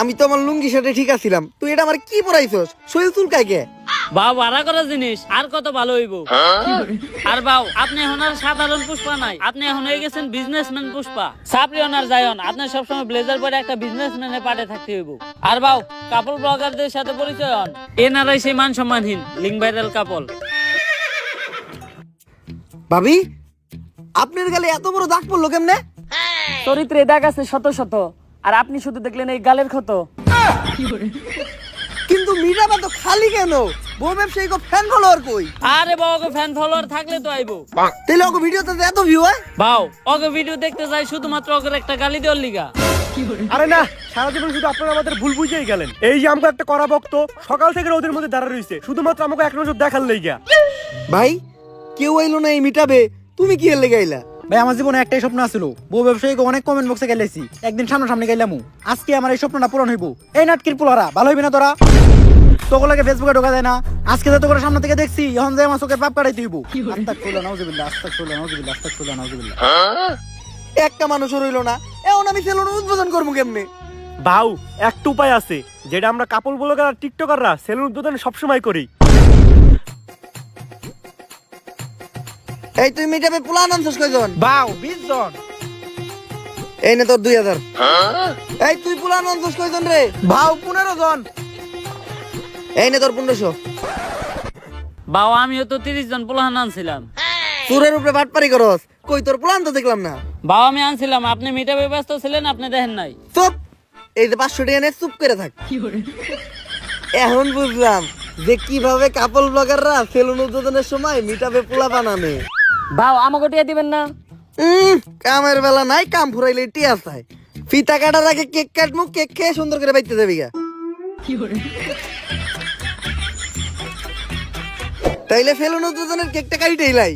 আমি তো আমার লুঙ্গি সাথে ঠিক আছিলাম। তুই এটা আমার কি পড়াইছস শরীর চুলকায় কে বাউ ভাড়া করা জিনিস আর কত ভালো হইব? আর বাউ আপনি এখন আর সাধারণ পুষ্পা নাই। আপনি এখন হয়ে গেছেন বিজনেসম্যান পুষ্পা। সাপরি অনার যাইন আপনি সবসময় ব্লেজার পরে একটা বিজনেসম্যানের পাটে থাকতে হইব। আর বাউ কাপল ব্লগারদের সাথে পরিচয় হন। এনারাই সেই মান সম্মানহীন ভাইরাল কাপল ভাবি আপনার গালে এত বড় দাগ পড়ল কেমনে? চরিত্রে দাগ আছে শত শত। আর আপনি শুধু দেখলেন এই গালের ক্ষত। কিন্তু মিরাবা তো খালি কেন? বউ ব্যবসায়ী কো ফ্যান ফলোয়ার কই? আরে বাউ ফ্যান ফলোয়ার থাকলে তো আইবো। তাহলে ওকে ভিডিওতে এত ভিউ হয়? বাউ ওকে ভিডিও দেখতে যাই শুধুমাত্র ওকে একটা গালি দেওয়ার লিগা। আরে না সারা জীবন শুধু আপনারা আমাদের ভুল বুঝেই গেলেন। এই যে আমাকে একটা করা ভক্ত সকাল থেকে ওদের মধ্যে দাঁড়া রয়েছে শুধুমাত্র আমাকে এক নজর দেখার লেগা। ভাই কেউ আইলো না এই মিটাবে তুমি কি এর লেগে আইলা? ভাই, আমার জীবনে একটাই স্বপ্ন আছিল। বউ ব্যবসায়ীকে অনেক কমেন্ট বক্সে গেলেছি একদিন সামনে সামনে গেলাম আজকে আমার এই স্বপ্নটা পূরণ হইব। এই নাটকির পোলারা, ভালো হইবে না তোরা? ফেসবুকে ঢোকা যায় না। আজকে তো সামনে থেকে দেখছি, এখন যে আমার চোখের পাপ কাটাই দিব আস্তাক ফুলা নাউজুবিল্লাহ আস্তাক ফুলা নাউজুবিল্লাহ আস্তাক ফুলা নাউজুবিল্লাহ। একটা মানুষও রইল না। এখন আমি সেলুন উদ্বোধন করব কেমনে? ভাউ একটা উপায় আছে। যেটা আমরা কাপড় ব্লগার আর টিকটকাররা সেলুন উদ্বোধন সবসময় করি। এই তুই মিটাবে প্লান আনছস কয়জন? বাউ বিশ জন। এই নে তোর দুই হাজার। এই তুই প্লান আনছস কয়জন রে? ভাও পনেরো জন। এই নে তোর পনেরোশো। বাউ আমিও তো তিরিশ জন পোলাহান আনছিলাম। চুরের উপরে বাটপারি করস। কই তোর প্লান তো দেখলাম না। বাউ আমি আনছিলাম। আপনি মিটাবে ব্যস্ত ছিলেন আপনি দেখেন নাই। চুপ! এই যে পাঁচশো টাকা নিয়ে চুপ করে থাক। কি এখন বুঝলাম যে কীভাবে কাপল ব্লগাররা সেলুন উদ্বোধনের সময় মিটাবে পোলা বানানে। ভাও আমাকে টিয়া দিবেন না? উম, কামের বেলা নাই কাম ফুরাইলে টিয়া চাই। ফিতা কাটার আগে কেক কাটমু কেক খেয়ে সুন্দর করে বাইতে যাবি গা। তাইলে ফেলুন উদ্বোধনের কেকটা কাইটেই লাই।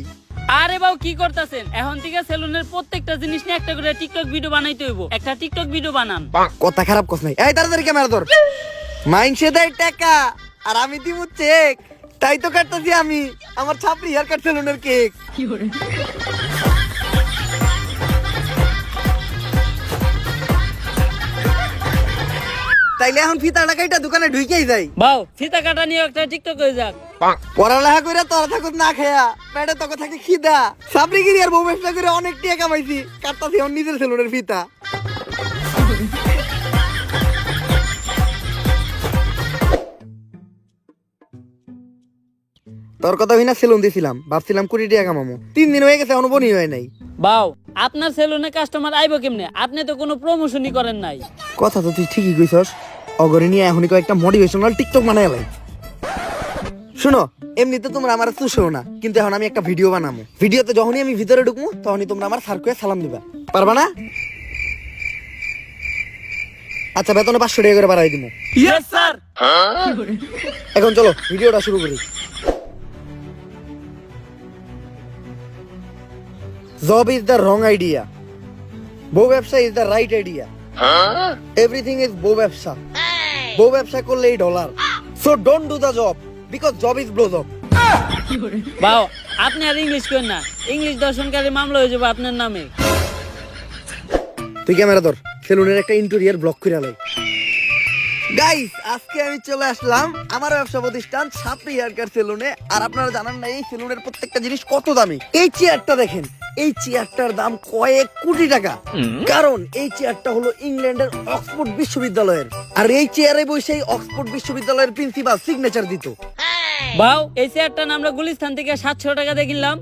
আরে বাউ কি করতেছেন? এখন থেকে সেলুনের প্রত্যেকটা জিনিস নিয়ে একটা করে টিকটক ভিডিও বানাইতে হইব। একটা টিকটক ভিডিও বানান। কথা খারাপ কস নাই। এই তাড়াতাড়ি ক্যামেরা ধর। মাইনসে দেয় টাকা আর আমি দিব চেক তাই তো কাটতেছি আমি। আমার ছাপড়ি হেয়ার কাট সেলুনের কেক তাইলে এখন ফিতা টাকাইটা দোকানে ঢুকেই যাই। বাউ ফিতা কাটা নিয়ে একটা টিকটক হয়ে যাক। পড়ালেখা করে তোরা থাকুক না খেয়া। পেটে তোকে থাকে খিদা। সাবরিগিরি আর বউ ব্যবসা করে অনেক টিয়া কামাইছি। কাটতাছি আমার নিজের সেলুনের ফিতা। তোর কথা হই না সেলুন দিছিলাম। ভাবছিলাম কুড়ি টাকা কামামো। তিন দিন হয়ে গেছে অনুবনি হয় নাই। বাউ আপনার সেলুনে কাস্টমার আইব কেমনে? আপনি তো কোনো প্রমোশনই করেন নাই। কথা তো তুই ঠিকই কইছস। অগরে নিয়ে এখনই কয়েকটা মোটিভেশনাল টিকটক বানাই লাই। শুনো এমনিতে তোমরা আমার চুষো না কিন্তু এখন আমি একটা ভিডিও বানাবো ভিডিওতে যখনই আমি ভিতরে ঢুকবো তখনই তোমরা আমার সার্কুয়ে সালাম দিবা। পারবা না? আচ্ছা বেতনে পাঁচশো টাকা করে বাড়াই দিব ইয়েস স্যার এখন চলো ভিডিওটা শুরু করি। Job is the wrong idea বউ ব্যবসা is the right idea everything is বউ ব্যবসা বউ ব্যবসা করলেই dollar so don't do the job because job is blow job বাউ আপনি আর ইংলিশ করেন না। ইংলিশ দর্শনকারী মামলা হয়ে যাবে আপনার নামে। তুই ক্যামেরা ধর সেলুনের একটা ইন্টেরিয়ার ব্লক করে লাই গাইস আজকে আমি চলে আসলাম আমার ব্যবসা প্রতিষ্ঠান সাপড়ি হেয়ার কাট সেলুনে। আর আপনারা জানেন না এই সেলুনের প্রত্যেকটা জিনিস কত দামি। এই চেয়ারটা দেখেন এই চেয়ারটার দাম কয়েক কোটি টাকা। কারণ এই চেয়ারটা হলো ইংল্যান্ডের অক্সফোর্ড বিশ্ববিদ্যালয়ের। আর এই চেয়ারে বসে অক্সফোর্ড বিশ্ববিদ্যালয়ের প্রিন্সিপাল সিগনেচার দিত। বাউ এই চেয়ারটা আমরা গুলিস্তান থেকে সাতশো টাকা দিয়ে কিনলাম।